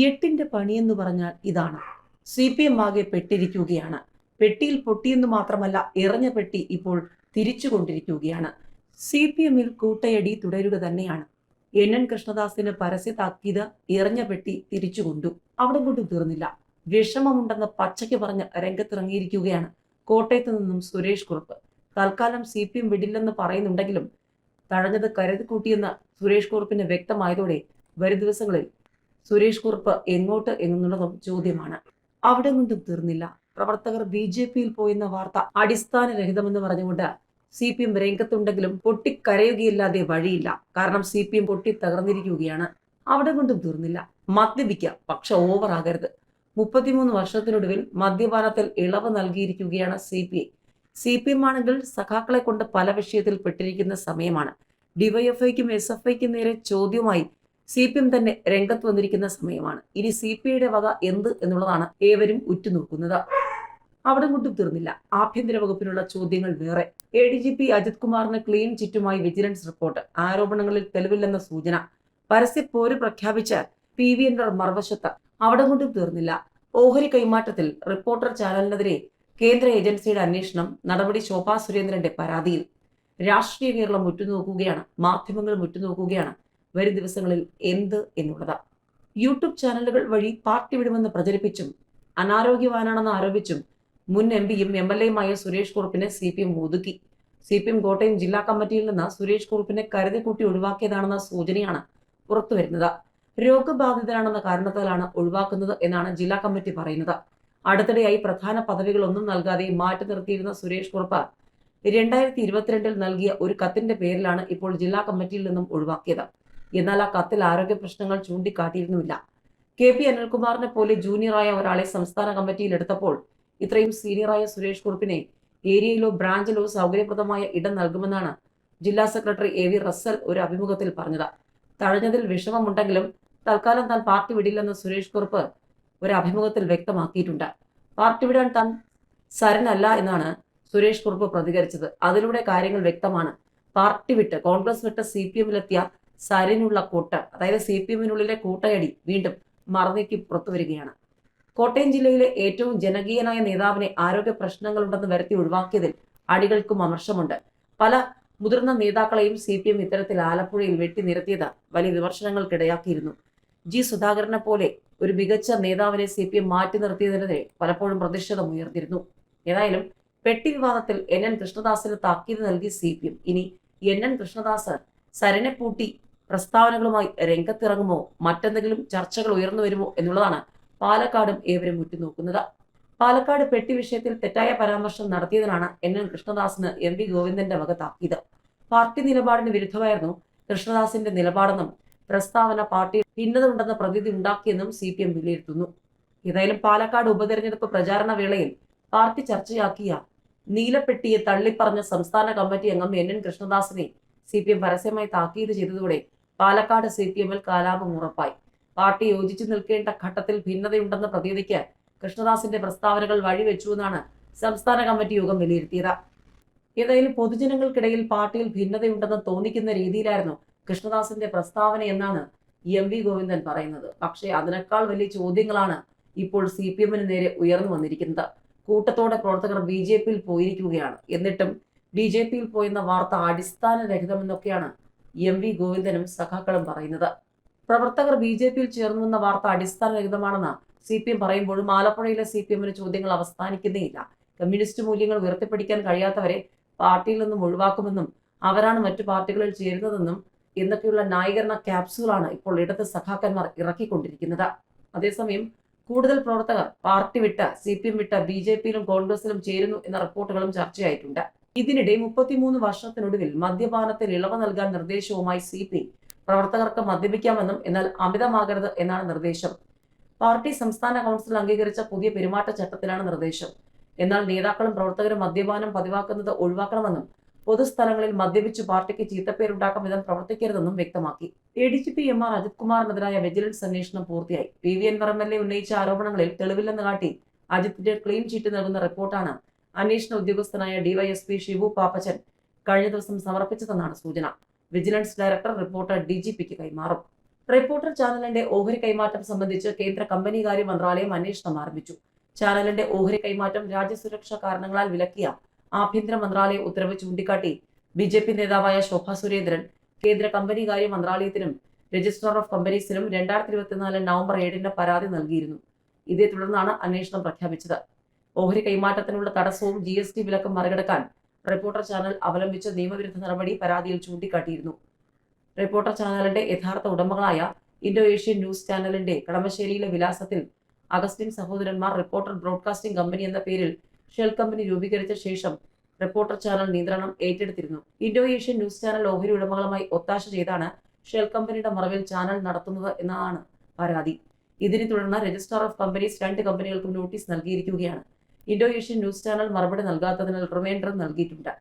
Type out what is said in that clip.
എട്ടിന്റെ പണിയെന്ന് പറഞ്ഞാൽ ഇതാണ്. സി പി എം ആകെ പെട്ടിരിക്കുകയാണ്. പെട്ടിയിൽ പൊട്ടിയെന്ന് മാത്രമല്ല എറിഞ്ഞ പെട്ടി ഇപ്പോൾ തിരിച്ചുകൊണ്ടിരിക്കുകയാണ് സി പി എമ്മിൽ കൂട്ടയടി തുടരുക തന്നെയാണ്. എൻ. എൻ. കൃഷ്ണദാസിന് പരസ്യ താക്കീത് എറിഞ്ഞ പെട്ടി തിരിച്ചുകൊണ്ടു അവിടെ കൊണ്ടും തീർന്നില്ല. വിഷമമുണ്ടെന്ന് പച്ചയ്ക്ക് പറഞ്ഞ് രംഗത്തിറങ്ങിയിരിക്കുകയാണ് കോട്ടയത്ത് നിന്നും സുരേഷ് കുറുപ്പ്. തൽക്കാലം സി പി എം വിടില്ലെന്ന് പറയുന്നുണ്ടെങ്കിലും തഴഞ്ഞത് കരുതിക്കൂട്ടിയെന്ന് സുരേഷ് കുറുപ്പിന് വ്യക്തമായതോടെ വരും ദിവസങ്ങളിൽ സുരേഷ് കുറുപ്പ് എങ്ങോട്ട് എന്നുള്ളതും ചോദ്യമാണ്. അവിടെ നിന്നും തീർന്നില്ല. പ്രവർത്തകർ ബി ജെ പിയിൽ പോയെന്ന വാർത്ത അടിസ്ഥാനരഹിതമെന്ന് പറഞ്ഞുകൊണ്ട് സി പി എം രംഗത്തുണ്ടെങ്കിലും പൊട്ടിക്കരയുകയില്ലാതെ വഴിയില്ല. കാരണം സി പി എം പൊട്ടി തകർന്നിരിക്കുകയാണ്. അവിടെ കൊണ്ടും തീർന്നില്ല. മദ്യപിക്കാം പക്ഷെ ഓവർ ആകരുത് മുപ്പത്തിമൂന്ന് വർഷത്തിനൊടുവിൽ മദ്യപാനത്തിൽ ഇളവ് നൽകിയിരിക്കുകയാണ് C P I. C P M ആണെങ്കിൽ സഖാക്കളെ കൊണ്ട് പല വിഷയത്തിൽ പെട്ടിരിക്കുന്ന സമയമാണ്. ഡിവൈഎഫ്ഐക്കും എസ് എഫ് ഐക്കും നേരെ ചോദ്യവുമായി സി പി എം തന്നെ രംഗത്ത് വന്നിരിക്കുന്ന സമയമാണ്. ഇനി സി പി ഐയുടെ വക എന്ത് എന്നുള്ളതാണ് ഏവരും ഉറ്റുനോക്കുന്നത്. അവിടെ കൊണ്ടും തീർന്നില്ല. ആഭ്യന്തര വകുപ്പിനുള്ള ചോദ്യങ്ങൾ വേറെ. A D G P Ajith കുമാറിന് ക്ലീൻ ചിറ്റുമായി വിജിലൻസ് റിപ്പോർട്ട്. ആരോപണങ്ങളിൽ തെളിവില്ലെന്ന സൂചന. പരസ്യപ്പോര് പ്രഖ്യാപിച്ച പി വി എന്റെ മറുവശത്ത് അവിടെ കൊണ്ടും തീർന്നില്ല. ഓഹരി കൈമാറ്റത്തിൽ റിപ്പോർട്ടർ ചാനലിനെതിരെ കേന്ദ്ര ഏജൻസിയുടെ അന്വേഷണം നടപടി ശോഭാ സുരേന്ദ്രന്റെ പരാതിയിൽ. രാഷ്ട്രീയ കേരളം ഉറ്റുനോക്കുകയാണ്. മാധ്യമങ്ങൾ ഉറ്റുനോക്കുകയാണ്. വരും ദിവസങ്ങളിൽ എന്ത് എന്നുള്ളത്. യൂട്യൂബ് ചാനലുകൾ വഴി പാർട്ടി വിടുമെന്ന് പ്രചരിപ്പിച്ചും അനാരോഗ്യവാനാണെന്ന് ആരോപിച്ചും മുൻ എം പിയും എം എൽ എയുമായ സുരേഷ് കുറുപ്പിനെ സി പി എം ഒതുക്കി. സി പി എം കോട്ടയം ജില്ലാ കമ്മിറ്റിയിൽ നിന്ന് സുരേഷ് കുറുപ്പിനെ കരുതി കൂട്ടി ഒഴിവാക്കിയതാണെന്ന സൂചനയാണ് പുറത്തുവരുന്നത് രോഗബാധിതരാണെന്ന കാരണത്താലാണ് ഒഴിവാക്കുന്നത് എന്നാണ് ജില്ലാ കമ്മിറ്റി പറയുന്നത്. അടുത്തിടെയായി പ്രധാന പദവികളൊന്നും നൽകാതെ മാറ്റി നിർത്തിയിരുന്ന സുരേഷ് കുറുപ്പ് രണ്ടായിരത്തി ഇരുപത്തിരണ്ടിൽ നൽകിയ ഒരു കത്തിന്റെ പേരിലാണ് ഇപ്പോൾ ജില്ലാ കമ്മിറ്റിയിൽ നിന്നും ഒഴിവാക്കിയത്. എന്നാൽ ആ കത്തിൽ ആരോഗ്യ പ്രശ്നങ്ങൾ ചൂണ്ടിക്കാട്ടിയിരുന്നുമില്ല. കെ പി അനിൽകുമാറിനെ പോലെ ജൂനിയറായ ഒരാളെ സംസ്ഥാന കമ്മിറ്റിയിൽ എടുത്തപ്പോൾ ഇത്രയും സീനിയറായ സുരേഷ് കുറുപ്പിനെ ഏരിയയിലോ ബ്രാഞ്ചിലോ സൗകര്യപ്രദമായ ഇടം നൽകുമെന്നാണ് ജില്ലാ സെക്രട്ടറി എ വി റസ്സൽ ഒരു അഭിമുഖത്തിൽ പറഞ്ഞത്. തഴഞ്ഞതിൽ വിഷമമുണ്ടെങ്കിലും തൽക്കാലം താൻ പാർട്ടി വിടില്ലെന്ന് സുരേഷ് കുറുപ്പ് ഒരു അഭിമുഖത്തിൽ വ്യക്തമാക്കിയിട്ടുണ്ട്. പാർട്ടി വിടാൻ താൻ സരനല്ല എന്നാണ് സുരേഷ് കുറുപ്പ് പ്രതികരിച്ചത്. അതിലൂടെ കാര്യങ്ങൾ വ്യക്തമാണ്. പാർട്ടി വിട്ട് കോൺഗ്രസ് വിട്ട് സി പി എമ്മിലെത്തിയ സരിനുള്ള കൂട്ട് അതായത് സി പി എമ്മിനുള്ളിലെ കൂട്ടയടി വീണ്ടും മറന്നേക്ക് പുറത്തു വരികയാണ്. കോട്ടയം ജില്ലയിലെ ഏറ്റവും ജനകീയനായ നേതാവിനെ ആരോഗ്യ പ്രശ്നങ്ങളുണ്ടെന്ന് വരുത്തി ഒഴിവാക്കിയതിൽ അടികൾക്കും അമർഷമുണ്ട്. പല മുതിർന്ന നേതാക്കളെയും സി പി എം ഇത്തരത്തിൽ ആലപ്പുഴയിൽ വെട്ടി നിരത്തിയത് വലിയ വിമർശനങ്ങൾക്കിടയാക്കിയിരുന്നു. ജി സുധാകരനെ പോലെ ഒരു മികച്ച നേതാവിനെ സി പി എം മാറ്റി നിർത്തിയതിനെതിരെ പലപ്പോഴും പ്രതിഷേധം ഉയർന്നിരുന്നു. ഏതായാലും പെട്ടി വിവാദത്തിൽ എൻ എൻ കൃഷ്ണദാസിന് താക്കീത് നൽകി സി പി എം. ഇനി എൻ എൻ കൃഷ്ണദാസ് സരനെ പൂട്ടി പ്രസ്താവനകളുമായി രംഗത്തിറങ്ങുമോ? മറ്റെന്തെങ്കിലും ചർച്ചകൾ ഉയർന്നു വരുമോ എന്നുള്ളതാണ് പാലക്കാടും ഏവരും ഉറ്റുനോക്കുന്നത്. പാലക്കാട് പെട്ടി വിഷയത്തിൽ തെറ്റായ പരാമർശം നടത്തിയതിനാണ് എൻ എൻ കൃഷ്ണദാസിന് എം വി ഗോവിന്ദന്റെ വക താക്കീത് പാർട്ടി നിലപാടിന് വിരുദ്ധമായിരുന്നു കൃഷ്ണദാസിന്റെ നിലപാടെന്നും പ്രസ്താവന പാർട്ടി ഭിന്നത ഉണ്ടെന്ന പ്രതീതി ഉണ്ടാക്കിയെന്നും സി പി എം വിലയിരുത്തുന്നു. ഏതായാലും പാലക്കാട് ഉപതെരഞ്ഞെടുപ്പ് പ്രചാരണ വേളയിൽ പാർട്ടി ചർച്ചയാക്കിയ നീലപ്പെട്ടിയെ തള്ളിപ്പറഞ്ഞ സംസ്ഥാന കമ്മിറ്റി അംഗം എൻ എൻ കൃഷ്ണദാസിനെ സി പി എം പരസ്യമായി താക്കീത് ചെയ്തതോടെ പാലക്കാട് സി പി എമ്മിൽ കലാപം ഉറപ്പായി. പാർട്ടി യോജിച്ചു നിൽക്കേണ്ട ഘട്ടത്തിൽ ഭിന്നതയുണ്ടെന്ന പ്രതീതിക്ക് കൃഷ്ണദാസിന്റെ പ്രസ്താവനകൾ വഴിവെച്ചുവെന്നാണ് സംസ്ഥാന കമ്മിറ്റി യോഗം വിലയിരുത്തിയത്. ഏതായാലും പൊതുജനങ്ങൾക്കിടയിൽ പാർട്ടിയിൽ ഭിന്നതയുണ്ടെന്ന് തോന്നിക്കുന്ന രീതിയിലായിരുന്നു കൃഷ്ണദാസിന്റെ പ്രസ്താവന എന്നാണ് എം വി ഗോവിന്ദൻ പറയുന്നത്. പക്ഷേ അതിനേക്കാൾ വലിയ ചോദ്യങ്ങളാണ് ഇപ്പോൾ സി പി എമ്മിന് നേരെ ഉയർന്നു വന്നിരിക്കുന്നത്. കൂട്ടത്തോടെ പ്രവർത്തകർ ബി ജെ പിയിൽ പോയിരിക്കുകയാണ്. എന്നിട്ടും ബി ജെ പിയിൽ പോയെന്ന വാർത്ത അടിസ്ഥാനരഹിതമെന്നൊക്കെയാണ് എം വി ഗോവിന്ദനും സഖാക്കളും പറയുന്നത്. പ്രവർത്തകർ ബി ജെ പിയിൽ ചേർന്നുവെന്ന വാർത്ത അടിസ്ഥാനരഹിതമാണെന്ന് സി പി എം പറയുമ്പോഴും ആലപ്പുഴയിലെ സി പി എമ്മിന് ചോദ്യങ്ങൾ അവസാനിക്കുന്നേയില്ല. കമ്മ്യൂണിസ്റ്റ് മൂല്യങ്ങൾ ഉയർത്തിപ്പിടിക്കാൻ കഴിയാത്തവരെ പാർട്ടിയിൽ നിന്നും ഒഴിവാക്കുമെന്നും അവരാണ് മറ്റു പാർട്ടികളിൽ ചേരുന്നതെന്നും എന്നൊക്കെയുള്ള ന്യായീകരണ ക്യാപ്സുകളാണ് ഇപ്പോൾ ഇടത് സഖാക്കന്മാർ ഇറക്കിക്കൊണ്ടിരിക്കുന്നത്. അതേസമയം കൂടുതൽ പ്രവർത്തകർ പാർട്ടി വിട്ട് സി പി എം വിട്ട് ബി ജെ പിയിലും കോൺഗ്രസിലും ചേരുന്നു എന്ന റിപ്പോർട്ടുകളും ചർച്ചയായിട്ടുണ്ട്. ഇതിനിടെ മുപ്പത്തിമൂന്ന് വർഷത്തിനൊടുവിൽ മദ്യപാനത്തിൽ ഇളവ് നൽകാൻ നിർദ്ദേശവുമായി സി പി പ്രവർത്തകർക്ക് മദ്യപിക്കാമെന്നും എന്നാൽ അമിതമാകരുത് എന്നാണ് നിർദ്ദേശം. പാർട്ടി സംസ്ഥാന കൗൺസിൽ അംഗീകരിച്ച പുതിയ പെരുമാറ്റച്ചട്ടത്തിലാണ് നിർദ്ദേശം. എന്നാൽ നേതാക്കളും പ്രവർത്തകരും മദ്യപാനം പതിവാക്കുന്നത് ഒഴിവാക്കണമെന്നും പൊതുസ്ഥലങ്ങളിൽ മദ്യപിച്ച് പാർട്ടിക്ക് ചീത്തപ്പേരുണ്ടാക്കും വിധം പ്രവർത്തിക്കരുതെന്നും വ്യക്തമാക്കി. A D G P M R Ajith കുമാറിനെതിരായ vigilance അന്വേഷണം പൂർത്തിയായി. പി വി എൻ എൽ ഉന്നയിച്ച ആരോപണങ്ങളിൽ തെളിവില്ലെന്ന് കാട്ടി അജിത്തിന്റെ ക്ലീൻ ചീറ്റ് നൽകുന്ന റിപ്പോർട്ടാണ് അന്വേഷണ ഉദ്യോഗസ്ഥനായ ഡിവൈഎസ്പി ഷിബു പാപ്പച്ചൻ കഴിഞ്ഞ ദിവസം സമർപ്പിച്ചതെന്നാണ് സൂചന. Vigilance director report D G പിക്ക് കൈമാറും. റിപ്പോർട്ടർ ചാനലിന്റെ ഓഹരി കൈമാറ്റം സംബന്ധിച്ച് കേന്ദ്ര കമ്പനികാര്യ മന്ത്രാലയം അന്വേഷണം ആരംഭിച്ചു. ചാനലിന്റെ ഓഹരി കൈമാറ്റം രാജ്യസുരക്ഷാ കാരണങ്ങളാൽ വിലക്കിയ ആഭ്യന്തര മന്ത്രാലയ ഉത്തരവ് ചൂണ്ടിക്കാട്ടി ബി ജെ പി നേതാവായ ശോഭ സുരേന്ദ്രൻ കേന്ദ്ര കമ്പനികാര്യ മന്ത്രാലയത്തിനും രജിസ്ട്രാർ ഓഫ് കമ്പനീസിനും രണ്ടായിരത്തി ഇരുപത്തിനാല് നവംബർ ഏഴിന് പരാതി നൽകിയിരുന്നു. ഇതേ തുടർന്നാണ് അന്വേഷണം പ്രഖ്യാപിച്ചത്. ഓഹരി കൈമാറ്റത്തിനുള്ള തടസ്സവും ജി എസ് ടി വിലക്കും മറികടക്കാൻ റിപ്പോർട്ടർ ചാനൽ അവലംബിച്ച നിയമവിരുദ്ധ നടപടി പരാതിയിൽ ചൂണ്ടിക്കാട്ടിയിരുന്നു. റിപ്പോർട്ടർ ചാനലിന്റെ യഥാർത്ഥ ഉടമകളായ ഇൻഡോ ഏഷ്യൻ ന്യൂസ് ചാനലിന്റെ കളമശ്ശേരിയിലെ വിലാസത്തിൽ അഗസ്റ്റിൻ സഹോദരന്മാർ റിപ്പോർട്ടർ ബ്രോഡ്കാസ്റ്റിംഗ് കമ്പനി എന്ന പേരിൽ ഷെൽ കമ്പനി രൂപീകരിച്ച ശേഷം റിപ്പോർട്ടർ ചാനൽ നിയന്ത്രണം ഏറ്റെടുത്തിരുന്നു. ഇൻഡോ ഏഷ്യൻ ന്യൂസ് ചാനൽ ഓഹരി ഉടമകളുമായി ഒത്താശ ചെയ്താണ് ഷെൽ കമ്പനിയുടെ മറവിൽ ചാനൽ നടത്തുന്നത് എന്നതാണ് പരാതി. ഇതിനെ തുടർന്ന് രജിസ്ട്രാർ ഓഫ് കമ്പനീസ് രണ്ട് കമ്പനികൾക്കും നോട്ടീസ് നൽകിയിരിക്കുകയാണ്. ഇൻഡോ ഏഷ്യൻ ന്യൂസ് ചാനൽ മറുപടി നൽകാത്തതിനാൽ റിമൈൻഡർ നൽകിയിട്ടുണ്ട്